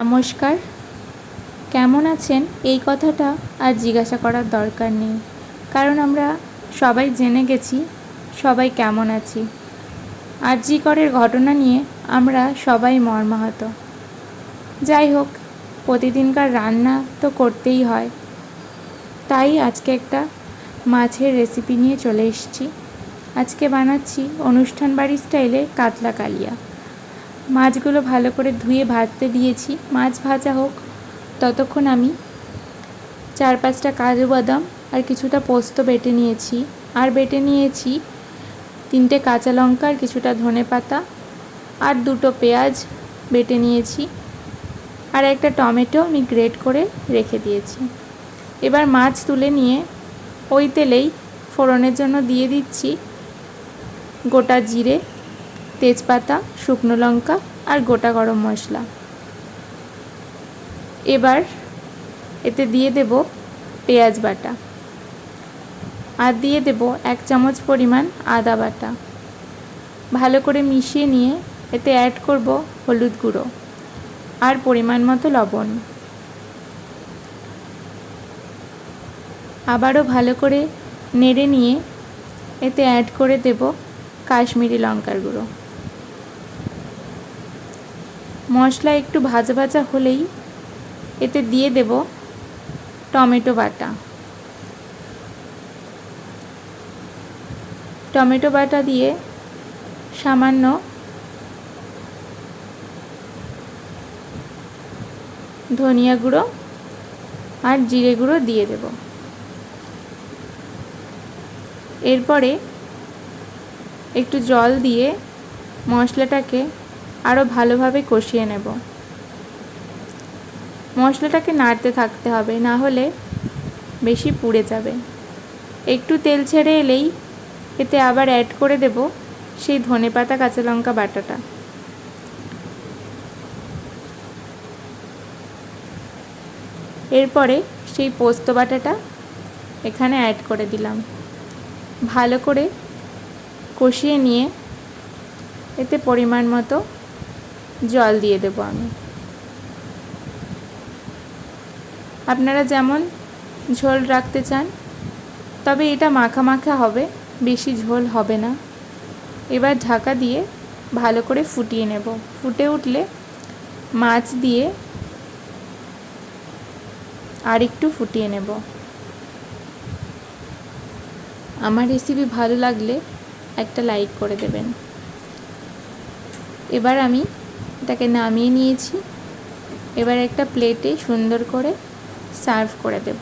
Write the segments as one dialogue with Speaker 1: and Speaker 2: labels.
Speaker 1: নমস্কার। কেমন আছেন? এই কথাটা আর জিজ্ঞাসা করার দরকার নেই। কারণ আমরা সবাই জেনে গেছি, সবাই কেমন আছি। আর জি করের ঘটনা নিয়ে আমরা সবাই মর্মাহত। যাই হোক, প্রতিদিনকার রান্না তো করতেই হয়। তাই আজকে একটা মাছের রেসিপি নিয়ে চলে এসেছি। আজকে বানাচ্ছি অনুষ্ঠান বাড়ি স্টাইলে কাতলা কালিয়া। মাছগুলো ভালো করে ধুয়ে ভাজতে দিয়েছি। মাছ ভাজা হোক, ততক্ষণ আমি চার পাঁচটা কাজু বাদাম আর কিছুটা পোস্ত বেটে নিয়েছি। আর বেটে নিয়েছি তিনটে কাঁচা লঙ্কা আর কিছুটা ধনে পাতা আর দুটো পেঁয়াজ বেটে নিয়েছি। আর একটা টমেটো আমি গ্রেট করে রেখে দিয়েছি। এবার মাছ তুলে নিয়ে ওই তেলেই ফোড়নের জন্য দিয়ে দিচ্ছি গোটা জিরে তেজপাতা, শুকনো লঙ্কা আর গোটা গরম মশলা। এবার এতে দিয়ে দেব পেঁয়াজ বাটা আর দিয়ে দেব এক চামচ পরিমাণ আদা বাটা। ভালো করে মিশিয়ে নিয়ে এতে অ্যাড করব হলুদ গুঁড়ো আর পরিমাণ মতো লবণ। আবারও ভালো করে নেড়ে নিয়ে এতে অ্যাড করে দেব কাশ্মীরি লঙ্কার গুঁড়ো। মশলা একটু ভাজা ভাজা হলেই এতে দিয়ে দেব টমেটো বাটা। টমেটো বাটা দিয়ে সামান্য ধনিয়া গুঁড়ো আর জিরে গুঁড়ো দিয়ে দেব। এরপরে একটু জল দিয়ে মশলাটাকে আরও ভালোভাবে কষিয়ে নেব। মশলাটাকে নাড়তে থাকতে হবে, না হলে বেশি পুড়ে যাবে। একটু তেল ছেড়ে এলেই এতে আবার অ্যাড করে দেব সেই ধনে পাতা কাঁচা লঙ্কা বাটাটা। এরপরে সেই পোস্ত বাটাটা এখানে অ্যাড করে দিলাম। ভালো করে কষিয়ে নিয়ে এতে পরিমাণ মতো জল দিয়ে দেবো আমি। আপনারা যেমন ঝোল রাখতে চান, তবে এটা মাখা মাখা হবে, বেশি ঝোল হবে না। এবার ঢাকা দিয়ে ভালো করে ফুটিয়ে নেব। ফুটে উঠলে মাছ দিয়ে আর একটু ফুটিয়ে নেব। আমার রেসিপি ভালো লাগলে একটা লাইক করে দেবেন। এবার আমি এটাকে নামিয়ে নিয়েছি। এবার একটা প্লেটে সুন্দর করে সার্ভ করে দেব।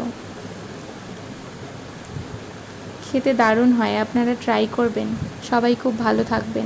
Speaker 1: খেতে দারুণ হয়, আপনারা ট্রাই করবেন। সবাই খুব ভালো থাকবেন।